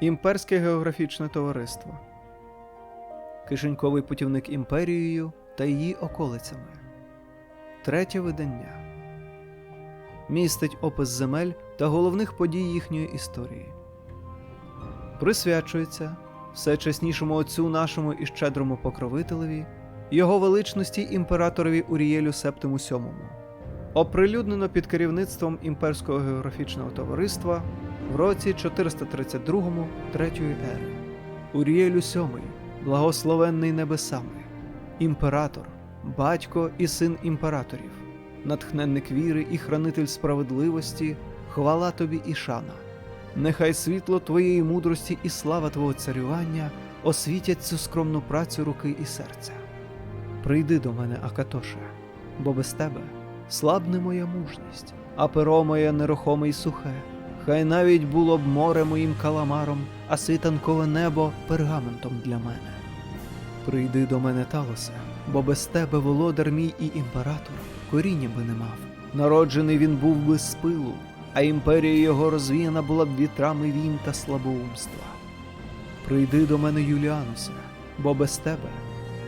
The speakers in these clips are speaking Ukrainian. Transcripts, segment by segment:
Імперське географічне товариство. Кишеньковий путівник імперією та її околицями. Третє видання. Містить опис земель та головних подій їхньої історії. Присвячується всечеснішому отцю нашому і щедрому покровителеві, його величності імператорові Урієлю Септиму VII. Оприлюднено під керівництвом Імперського географічного товариства в році 432 третьої ери. Урієлю VII, благословенний небесами, імператор, батько і син імператорів, натхненник віри і хранитель справедливості, хвала тобі і шана. Нехай світло твоєї мудрості і слава твого царювання освітять цю скромну працю руки і серця. Прийди до мене, Акатоше, бо без тебе слабне моя мужність, а перо моє нерухоме й сухе. Хай навіть було б море моїм каламаром, а світанкове небо пергаментом для мене. Прийди до мене, Талосе, бо без тебе володар мій і імператор коріння би не мав. Народжений він був би з пилу, а імперія його розвіяна була б вітрами війн та слабоумства. Прийди до мене, Юліанусе, бо без тебе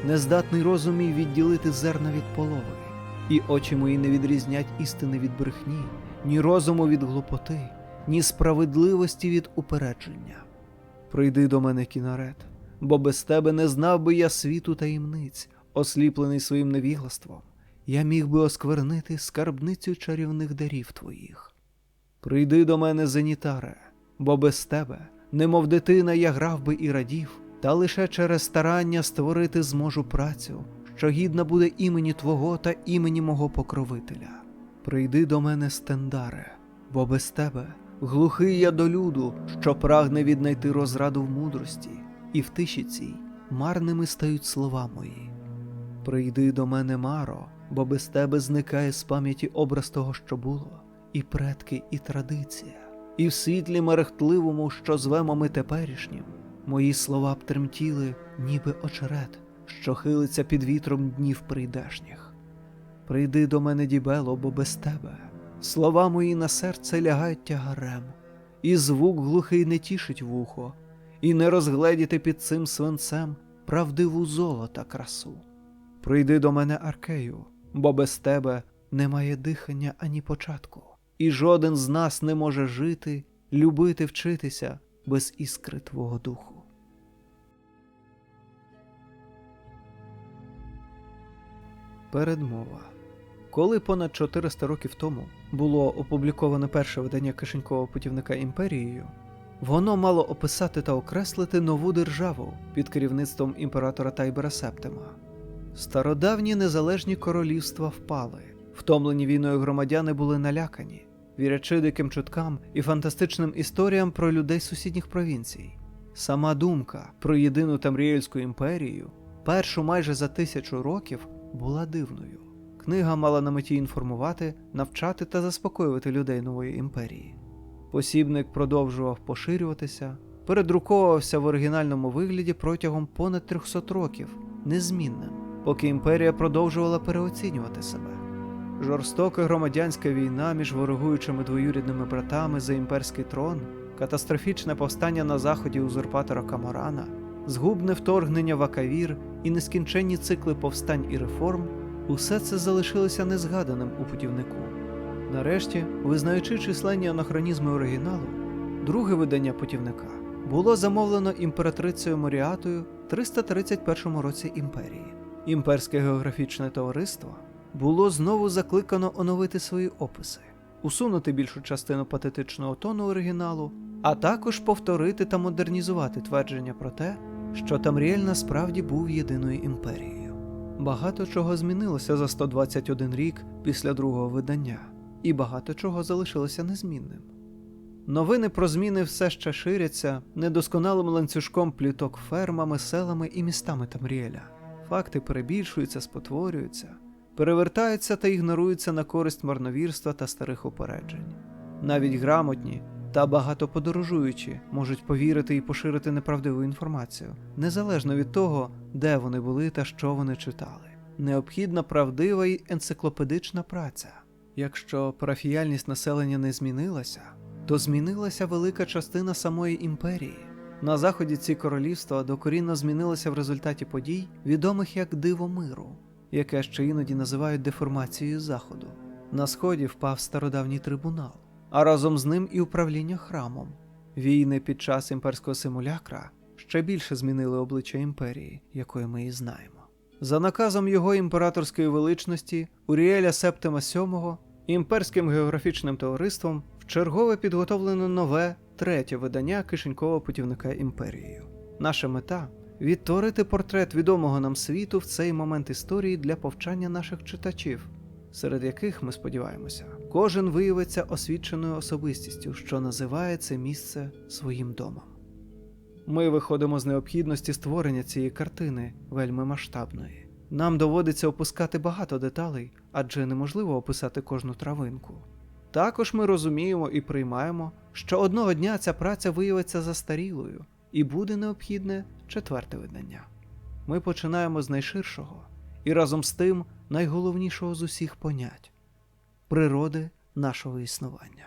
нездатний розум мій відділити зерна від полови, і очі мої не відрізнять істини від брехні, ні розуму від глупоти, ні справедливості від упередження. Прийди до мене, кінарет, бо без тебе не знав би я світу таємниць, осліплений своїм невіглаством. Я міг би осквернити скарбницю чарівних дарів твоїх. Прийди до мене, Зенітаре, бо без тебе, немов дитина, я грав би і радів, та лише через старання створити зможу працю, що гідна буде імені Твого та імені мого покровителя. Прийди до мене, Стендаре, бо без тебе глухий я до люду, що прагне віднайти розраду в мудрості, і в тиші цій марними стають слова мої. Прийди до мене, Маро, бо без тебе зникає з пам'яті образ того, що було, і предки, і традиція, і в світлі мерехтливому, що звемо ми теперішнім, мої слова б тремтіли, ніби очерет, що хилиться під вітром днів прийдешніх. Прийди до мене, дібело, бо без тебе слова мої на серце лягають тягарем, і звук глухий не тішить вухо, і не розгледіти під цим свинцем правдиву золота красу. Прийди до мене, Аркею, бо без тебе немає дихання ані початку, і жоден з нас не може жити, любити, вчитися без іскри Твого духу. Передмова. Коли понад 400 років тому було опубліковане перше видання кишенькового путівника імперією, воно мало описати та окреслити нову державу під керівництвом імператора Тайбера Септима. Стародавні незалежні королівства впали, втомлені війною громадяни були налякані, вірячи диким чуткам і фантастичним історіям про людей сусідніх провінцій. Сама думка про єдину Тамріельську імперію, першу майже за тисячу років, була дивною. Книга мала на меті інформувати, навчати та заспокоювати людей нової імперії. Посібник продовжував поширюватися, передруковувався в оригінальному вигляді протягом понад 300 років, незмінним, поки імперія продовжувала переоцінювати себе. Жорстока громадянська війна між ворогуючими двоюрідними братами за імперський трон, катастрофічне повстання на заході узурпатора Камарана, згубне вторгнення в Акавір і нескінченні цикли повстань і реформ усе це залишилося незгаданим у путівнику. Нарешті, визнаючи численні анахронізми оригіналу, друге видання путівника було замовлено імператрицею Моріатою в 331 році імперії. Імперське географічне товариство було знову закликано оновити свої описи, усунути більшу частину патетичного тону оригіналу, а також повторити та модернізувати твердження про те, що Тамріель насправді був єдиною імперією. Багато чого змінилося за 121 рік після другого видання, і багато чого залишилося незмінним. Новини про зміни все ще ширяться недосконалим ланцюжком пліток фермами, селами і містами Тамріеля. Факти перебільшуються, спотворюються, перевертаються та ігноруються на користь марновірства та старих упереджень. Навіть грамотні та багато подорожуючі можуть повірити і поширити неправдиву інформацію, незалежно від того, де вони були та що вони читали. Необхідна правдива й енциклопедична праця. Якщо парафіяльність населення не змінилася, то змінилася велика частина самої імперії. На заході ці королівства докорінно змінилися в результаті подій, відомих як диво миру, яке ще іноді називають деформацією заходу. На сході впав стародавній трибунал, а разом з ним і управління храмом. Війни під час імперського симулякра ще більше змінили обличчя імперії, якою ми її знаємо. За наказом його імператорської величності Уріеля Септима VII імперським географічним товариством вчергове підготовлено нове третє видання кишенькового путівника імперією. Наша мета відтворити портрет відомого нам світу в цей момент історії для повчання наших читачів, серед яких ми сподіваємося, кожен виявиться освіченою особистістю, що називає це місце своїм домом. Ми виходимо з необхідності створення цієї картини вельми масштабної. Нам доводиться опускати багато деталей, адже неможливо описати кожну травинку. Також ми розуміємо і приймаємо, що одного дня ця праця виявиться застарілою і буде необхідне четверте видання. Ми починаємо з найширшого і разом з тим найголовнішого з усіх понять природи нашого існування.